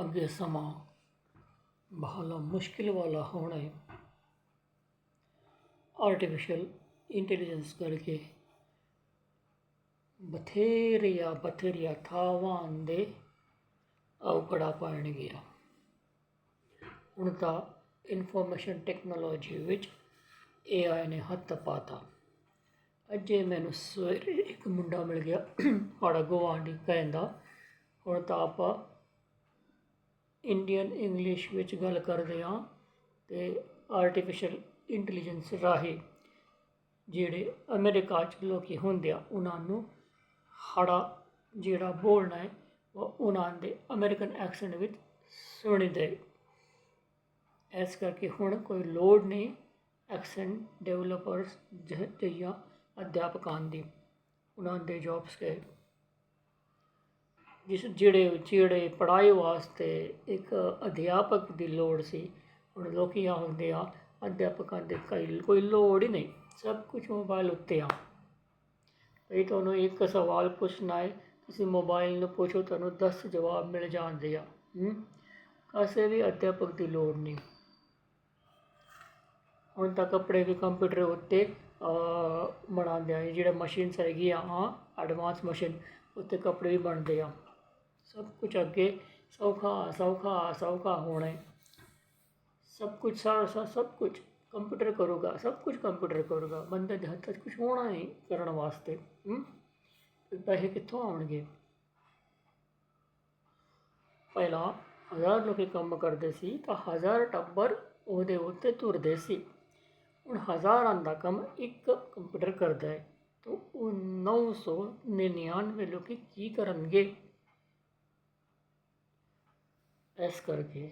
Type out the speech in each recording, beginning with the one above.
ਅੱਗੇ ਸਮਾਂ ਬਹਾਲਾ ਮੁਸ਼ਕਿਲ ਵਾਲਾ ਹੋਣਾ ਹੈ। ਆਰਟੀਫਿਸ਼ੀਅਲ ਇੰਟੈਲੀਜੈਂਸ ਕਰਕੇ ਬਥੇਰੀਆਂ ਬਥੇਰੀਆਂ ਥਾਵਾਂ ਦੇ ਔਕੜਾ ਪੈਣ ਗਿਆ। ਹੁਣ ਤਾਂ ਇਨਫੋਰਮੇਸ਼ਨ ਟੈਕਨੋਲੋਜੀ ਵਿੱਚ AI ਨੇ ਹੱਥ ਪਾਤਾ। ਅੱਜੇ ਮੈਨੂੰ ਸਵੇਰੇ ਇੱਕ ਮੁੰਡਾ ਮਿਲ ਗਿਆ, ਸਾਡਾ ਗੁਆਂਢੀ, ਕਹਿੰਦਾ, ਹੁਣ ਤਾਂ ਆਪਾਂ ਇੰਡੀਅਨ ਇੰਗਲਿਸ਼ ਵਿੱਚ ਗੱਲ ਕਰਦੇ ਹਾਂ ਅਤੇ ਆਰਟੀਫਿਸ਼ੀਅਲ ਇੰਟੈਲੀਜੈਂਸ ਰਾਹੀਂ ਜਿਹੜੇ ਅਮਰੀਕਾ 'ਚ ਲੋਕ ਹੁੰਦੇ ਆ, ਉਹਨਾਂ ਨੂੰ ਹੜਾ ਜਿਹੜਾ ਬੋਲਣਾ ਹੈ, ਉਹ ਉਹਨਾਂ ਦੇ ਅਮਰੀਕਨ ਐਕਸੈਂਟ ਵਿੱਚ ਸੁਣੀ ਦੇ ਇਸ ਕਰਕੇ ਹੁਣ ਕੋਈ ਲੋੜ ਨਹੀਂ ਐਕਸੈਂਟ ਡਿਵੈਲਪਰਸ ਜਾਂ ਅਧਿਆਪਕਾਂ ਦੀ, ਉਹਨਾਂ ਦੇ ਜੌਬਸ ਗਏ ਜਿਸ ਜਿਹੜੇ ਜਿਹੜੇ ਪੜ੍ਹਾਈ ਵਾਸਤੇ ਇੱਕ ਅਧਿਆਪਕ ਦੀ ਲੋੜ ਸੀ, ਹੁਣ ਲੋਕੀ ਆਉਂਦੇ ਆ, ਅਧਿਆਪਕਾਂ ਦੀ ਕਈ ਕੋਈ ਲੋੜ ਹੀ ਨਹੀਂ, ਸਭ ਕੁਝ ਮੋਬਾਈਲ ਉੱਤੇ ਆ। ਇਹ ਤੁਹਾਨੂੰ ਇੱਕ ਸਵਾਲ ਪੁੱਛਣਾ ਹੈ, ਤੁਸੀਂ ਮੋਬਾਈਲ ਨੂੰ ਪੁੱਛੋ, ਤੁਹਾਨੂੰ 10 ਜਵਾਬ ਮਿਲ ਜਾਂਦੇ ਆ, ਹੂੰ? ਕਿਸੇ ਵੀ ਅਧਿਆਪਕ ਦੀ ਲੋੜ ਨਹੀਂ। ਹੁਣ ਤਾਂ ਕੱਪੜੇ ਵੀ ਕੰਪਿਊਟਰ ਉੱਤੇ ਬਣਾਉਂਦੇ ਆ ਜਿਹੜੇ ਮਸ਼ੀਨਸ ਹੈਗੀਆਂ ਆ ਐਡਵਾਂਸ ਮਸ਼ੀਨ ਉੱਤੇ ਕੱਪੜੇ ਵੀ ਬਣਦੇ ਆ। ਸਭ ਕੁਝ ਅੱਗੇ ਸੌਖਾ ਸੌਖਾ ਸੌਖਾ ਹੋਣਾ ਹੈ। ਸਭ ਕੁਝ ਸਾਰਾ ਸਭ ਕੁਝ ਕੰਪਿਊਟਰ ਕਰੂਗਾ, ਸਭ ਕੁਝ ਕੰਪਿਊਟਰ ਕਰੂਗਾ। ਬੰਦੇ ਦੇ ਹੱਥ 'ਚ ਕੁਝ ਹੋਣਾ ਹੀ ਕਰਨ ਵਾਸਤੇ ਪੈਸੇ ਕਿੱਥੋਂ ਆਉਣਗੇ? ਪਹਿਲਾਂ ਹਜ਼ਾਰ ਲੋਕ ਕੰਮ ਕਰਦੇ ਸੀ ਤਾਂ ਹਜ਼ਾਰ ਟੱਬਰ ਉਹਦੇ ਉੱਤੇ ਤੁਰਦੇ ਸੀ। ਹੁਣ ਹਜ਼ਾਰਾਂ ਦਾ ਕੰਮ ਇੱਕ ਕੰਪਿਊਟਰ ਕਰਦਾ ਹੈ। ਤਾਂ ਉਹ 999 ਲੋਕ ਕੀ ਕਰਨਗੇ? ਇਸ ਕਰਕੇ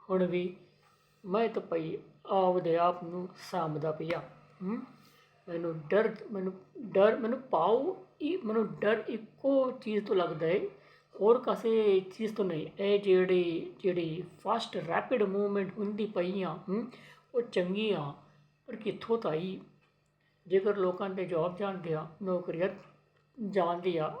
ਹੁਣ ਵੀ ਮੈਂ ਤਾਂ ਪਈ ਆਪਦੇ ਆਪ ਨੂੰ ਸਾਂਭਦਾ ਪਿਆ। ਮੈਨੂੰ ਡਰ ਮੈਨੂੰ ਡਰ, ਮੈਨੂੰ ਪਾਉ ਇਹ ਮੈਨੂੰ ਡਰ ਇੱਕੋ ਚੀਜ਼ ਤੋਂ ਲੱਗਦਾ ਹੈ ਹੋਰ ਕਿਸੇ ਚੀਜ਼ ਤੋਂ ਨਹੀਂ। ਇਹ ਜਿਹੜੀ ਜਿਹੜੀ ਫਾਸਟ ਰੈਪਿਡ ਮੂਵਮੈਂਟ ਹੁੰਦੀ ਪਈ ਆ ਉਹ ਚੰਗੀ ਆ, ਪਰ ਕਿੱਥੋਂ ਤਾਈ? ਜੇਕਰ ਲੋਕਾਂ ਦੇ ਜੌਬ ਜਾਂਦੇ ਆ, ਨੌਕਰੀਆਂ ਜਾਂਦੀ ਆ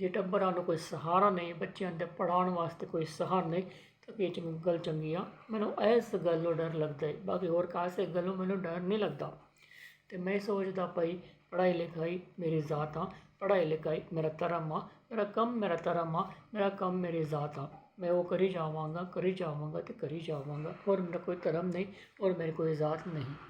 ਜੇ ਟੱਬਰਾਂ ਨੂੰ ਕੋਈ ਸਹਾਰਾ ਨਹੀਂ, ਬੱਚਿਆਂ ਦੇ ਪੜਾਉਣ ਵਾਸਤੇ ਕੋਈ ਸਹਾਰਾ ਨਹੀਂ, ਤਾਂ ਇਹ ਚੰਗੀ ਗੱਲ ਚੰਗੀ ਆ। ਮੈਨੂੰ ਇਸ ਗੱਲ ਨੂੰ ਡਰ ਲੱਗਦਾ ਹੈ ਬਾਕੀ ਹੋਰ ਕਾਸੇ ਗੱਲੋਂ ਮੈਨੂੰ ਡਰ ਨਹੀਂ ਲੱਗਦਾ। ਤੇ ਮੈਂ ਸੋਚਦਾ ਪਈ, ਪੜ੍ਹਾਈ ਲਿਖਾਈ ਮੇਰੀ ਜ਼ਾਤ ਆ। ਪੜ੍ਹਾਈ ਲਿਖਾਈ ਮੇਰਾ ਧਰਮ ਆ। ਮੇਰਾ ਕੰਮ ਮੇਰਾ ਧਰਮ ਆ। ਮੇਰਾ ਕੰਮ ਮੇਰੀ ਜ਼ਾਤ ਆ। ਮੈਂ ਉਹ ਕਰੀ ਜਾਵਾਂਗਾ ਕਰੀ ਜਾਵਾਂਗਾ ਤੇ ਕਰੀ ਜਾਵਾਂਗਾ। ਹੋਰ ਮੇਰਾ ਕੋਈ ਧਰਮ ਨਹੀਂ ਔਰ ਮੇਰੀ ਕੋਈ ਜ਼ਾਤ ਨਹੀਂ।